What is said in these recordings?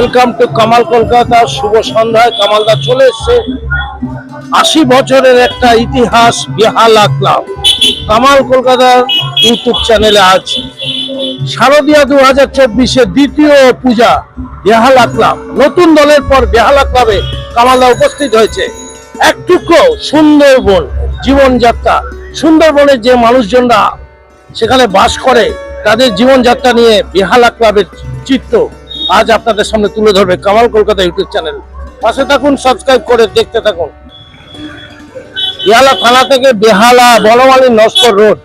Welcome to Kamal Kolkata শুভ সন্ধ্যায়। কামালদা চলে এসছে। আশি বছরের একটা ইতিহাস বেহালা ক্লাব কামাল কলকাতার ইউটিউব চ্যানেলে আজ শারদীয়া দু হাজার চব্বিশের দ্বিতীয় পূজা বেহালা ক্লাব নতুন দলের পর বেহালা ক্লাবে কামালদা উপস্থিত হয়েছে। এক টুকরো সুন্দরবন জীবনযাত্রা। সুন্দরবনের যে মানুষজনরা সেখানে বাস করে, তাদের জীবনযাত্রা নিয়ে বেহালা ক্লাবের চিত্র। আজ আপনাদের সামনে তুলে ধরবে কামাল কলকাতা ইউটিউব চ্যানেল। পাশে থাকুন সাবস্ক্রাইব করে দেখতে থাকুন। বেহালা থানা থেকে বেহালা বনমালী নস্কর রোড।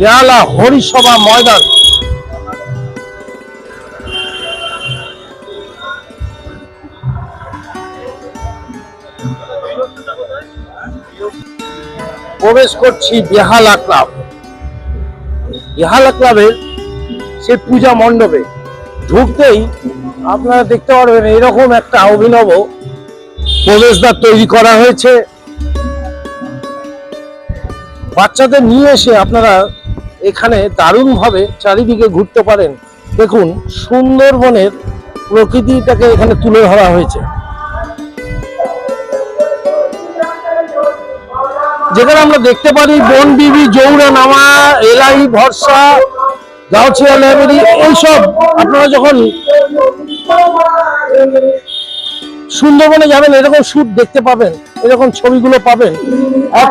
বেহালা হরিসভা ময়দান। প্রবেশ করছি বেহালা ক্লাব। বেহালা ক্লাবের সেই পূজা মণ্ডপে। ঢুকতেই আপনারা দেখতে পারবেন এরকম একটা অভিনব প্রবেশদ্বার তৈরি করা হয়েছে। বাচ্চাদের নিয়ে এসে আপনারা এখানে দারুণভাবে চারিদিকে ঘুরতে পারেন। দেখুন, সুন্দরবনের প্রকৃতিটাকে এখানে তুলে ধরা হয়েছে। যেখানে আমরা দেখতে পারি বন বিবি, জৌরা নামা এলাই ভরসা, গাউছিয়া লাইব্রেরি, এইসব। আপনারা যখন সুন্দরবনে যাবেন, এরকম শুট দেখতে পাবেন, এরকম ছবিগুলো পাবেন। এক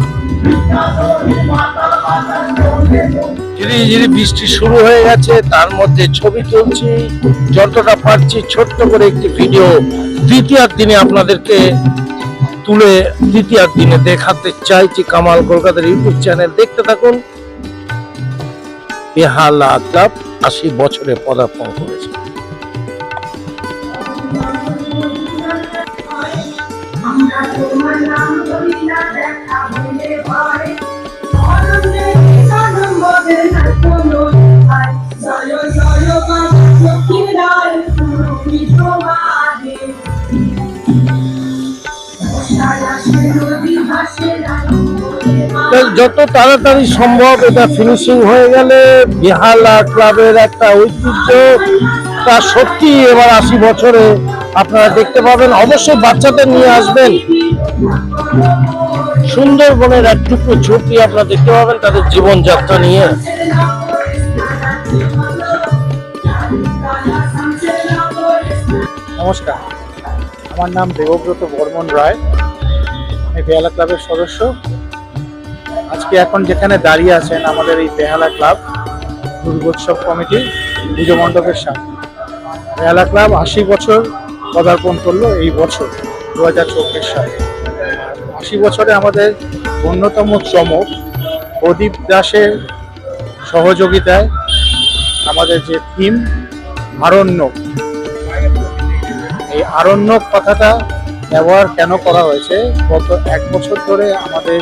ধীরে বৃষ্টি শুরু হয়ে গেছে, তার মধ্যে ছবি তুলছি যতটা পারছি, ছোট্ট করে একটি ভিডিও দ্বিতীয় দিনে আপনাদেরকে তুলে দ্বিতীয় দিনে দেখাতে চাইছি কামাল কলকাতার ইউটিউব চ্যানেল। দেখতে থাকুন। বেহালা ক্লাব আশি বছরে পদার্পণ করেছে। যত তাড়াতাড়ি সম্ভব এটা ফিনিশিং হয়ে গেলে বেহালা ক্লাবের একটা ঐতিহ্য, তা সত্যি এবার আশি বছরে আপনারা দেখতে পাবেন। অবশ্যই বাচ্চাদের নিয়ে আসবেন। সুন্দরবনের একটুকু ছবি আপনারা দেখতে পাবেন তাদের জীবনযাত্রা নিয়ে। নমস্কার, আমার নাম দেবব্রত বর্মন রায়। আমি বেহালা ক্লাবের সদস্য। আজকে এখন যেখানে দাঁড়িয়ে আছেন আমাদের এই বেহালা ক্লাব, দুর্গোৎসব কমিটি পুজো মণ্ডপের সামনে। বেহালা ক্লাব আশি বছর পদার্পণ করল এই বছর দু হাজার চব্বিশ সালে। আশি বছরে আমাদের অন্যতম চমক প্রদীপ দাসের সহযোগিতায় আমাদের যে থিম, আরণ্যক। এই আরণ্যক কথাটা ব্যবহার কেন করা হয়েছে? গত এক বছর ধরে আমাদের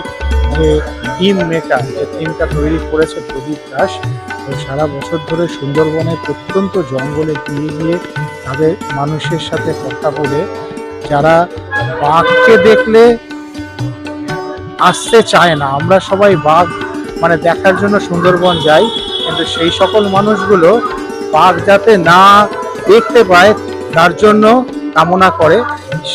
যে থিম মেকার যে থিমটা তৈরি করেছে প্রদীপ দাস সারা বছর ধরে সুন্দরবনের প্রত্যন্ত জঙ্গলে গিয়ে গিয়ে তাদের মানুষের সাথে কথা বলে, যারা বাঘকে দেখলে আসতে চায় না। আমরা সবাই বাঘ মানে দেখার জন্য সুন্দরবন যাই, কিন্তু সেই সকল মানুষগুলো বাঘ যাতে না দেখতে পায়, তার জন্য কামনা করে,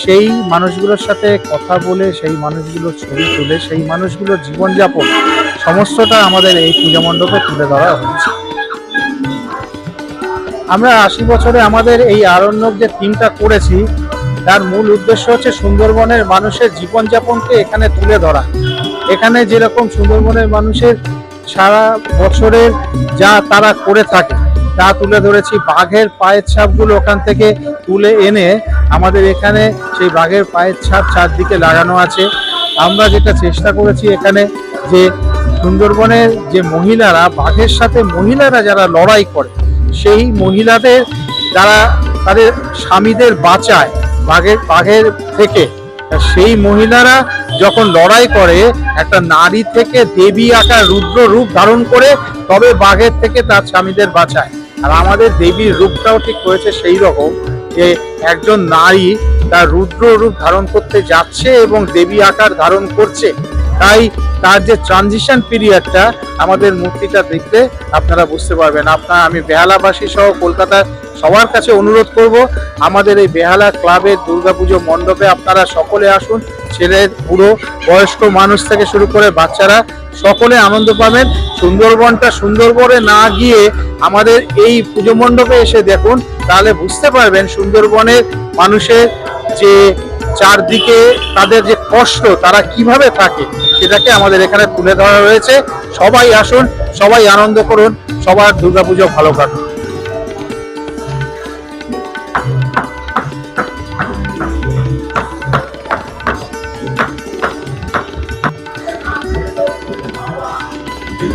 সেই মানুষগুলোর সাথে কথা বলে, সেই মানুষগুলোর ছবি তুলে, সেই মানুষগুলোর জীবনযাপন, সমস্তটা আমাদের এই পূজা মণ্ডপে তুলে ধরা হয়েছে। আমরা আশি বছরে আমাদের এই আরণ্যক যে থিমটা করেছি, তার মূল উদ্দেশ্য হচ্ছে সুন্দরবনের মানুষের জীবনযাপনকে এখানে তুলে ধরা। এখানে যেরকম সুন্দরবনের মানুষের সারা বছরের যা তারা করে থাকে তা তুলে ধরেছি। বাঘের পায়ের ছাপগুলো ওখান থেকে তুলে এনে আমাদের এখানে সেই বাঘের পায়ের ছাপ চারদিকে লাগানো আছে। আমরা যেটা চেষ্টা করেছি এখানে যে সুন্দরবনের যে মহিলারা, বাঘের সাথে মহিলারা যারা লড়াই করে, সেই মহিলাদের যারা তাদের স্বামীদের বাঁচায় বাঘের বাঘের থেকে। সেই মহিলারা যখন লড়াই করে, একটা নারী থেকে দেবী আকার রুদ্র রূপ ধারণ করে, তবে বাঘের থেকে তার স্বামীদের বাঁচায়। আর আমাদের দেবীর রূপটাও ঠিক হয়েছে সেই রকম যে একজন নারী তার রুদ্র রূপ ধারণ করতে যাচ্ছে এবং দেবী আকার ধারণ করছে। তাই তার যে ট্রানজিশন পিরিয়ডটা আমাদের মূর্তিটা দেখতে আপনারা বুঝতে পারবেন। আপনার আমি বেহালাবাসী সহ কলকাতার সবার কাছে অনুরোধ করব, আমাদের এই বেহালা ক্লাবের দুর্গাপুজো মণ্ডপে আপনারা সকলে আসুন ছেলে পুরো বয়স্ক মানুষ থেকে শুরু করে বাচ্চারা সকলে আনন্দ পাবেন। সুন্দরবনটা সুন্দরবনে না গিয়ে আমাদের এই পুজো মণ্ডপে এসে দেখুন, তাহলে বুঝতে পারবেন সুন্দরবনের মানুষের যে চারদিকে তাদের যে কষ্ট, তারা কীভাবে থাকে, সেটাকে আমাদের এখানে তুলে ধরা রয়েছে সবাই আসুন, সবাই আনন্দ করুন, সবার দুর্গাপুজো ভালো কাটুন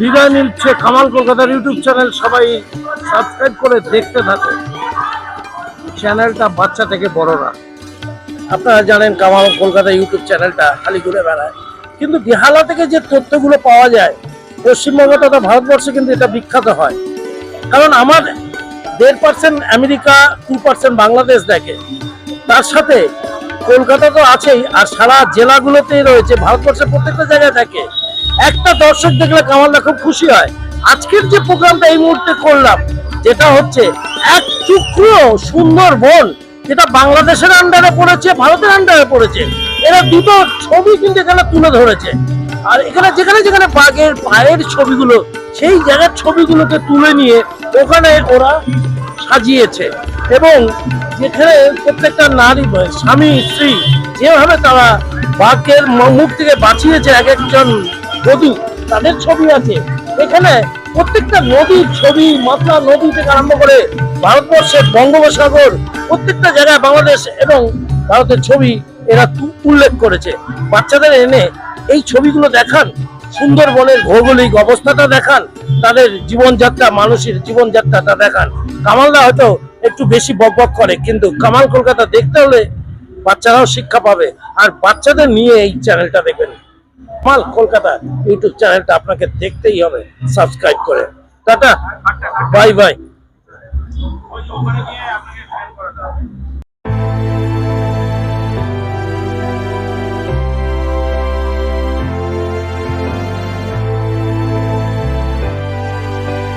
বিদায় নিচ্ছে কামাল কলকাতার ইউটিউব চ্যানেল সবাই সাবস্ক্রাইব করে দেখতে থাকুন। চ্যানেলটা বাচ্চা থেকে বড়রা। আপনারা জানেন কামাল কলকাতা ইউটিউব চ্যানেলটা খালি ঘুরে বেড়ায়। কিন্তু বেহালা থেকে যে তথ্যগুলো পাওয়া যায় পশ্চিমবঙ্গ তথা ভারতবর্ষে কিন্তু এটা বিখ্যাত হয়। কারণ আমার দেড় percent America two percent Bangladesh দেখে। তার সাথে কলকাতা তো আছেই, আর সারা জেলাগুলোতেই রয়েছে, ভারতবর্ষের প্রত্যেকটা জায়গায় দেখে একটা দর্শক দেখলে কামালদা খুব খুশি হয়। আজকের যে প্রোগ্রামটা এই মুহূর্তে করলাম, যেটা হচ্ছে এক চুক্র সুন্দর বন যেটা বাংলাদেশের আন্ডারে পড়েছে, ভারতের আন্ডারে পড়েছে। এরা দুটো ছবি কিন্তু এখানে তুলে ধরেছে। আর এখানে যেখানে যেখানে বাঘের পায়ের ছবিগুলো, সেই জায়গার ছবিগুলোকে তুলে নিয়ে ওখানে ওরা সাজিয়েছে। এবং যেখানে প্রত্যেকটা নারী, স্বামী, স্ত্রী, যেভাবে তারা বাঘের মুখ থেকে বাঁচিয়েছে এক একজন বধূ, তাদের ছবি আছে। এখানে প্রত্যেকটা নদীর ছবি মাত্রা নদী থেকে আরম্ভ করে ভারতবর্ষের বঙ্গোপসাগর, প্রত্যেকটা জায়গায় বাংলাদেশ এবং ভারতের ছবি এরা উল্লেখ করেছে। বাচ্চাদের এনে এই ছবিগুলো দেখান। সুন্দরবনের ভৌগোলিক অবস্থাটা দেখান। তাদের জীবনযাত্রা, মানুষের জীবনযাত্রাটা দেখান। কামালরা হয়তো একটু বেশি বক বক করে, কিন্তু কামাল কলকাতা দেখতে হলে বাচ্চারাও শিক্ষা পাবে। আর বাচ্চাদের নিয়ে এই চ্যানেলটা দেখবেন। কামাল কলকাতা ইউটিউব চ্যানেলটা আপনাকে দেখতেই হবে। সাবস্ক্রাইব করে। টাটা। Bye bye.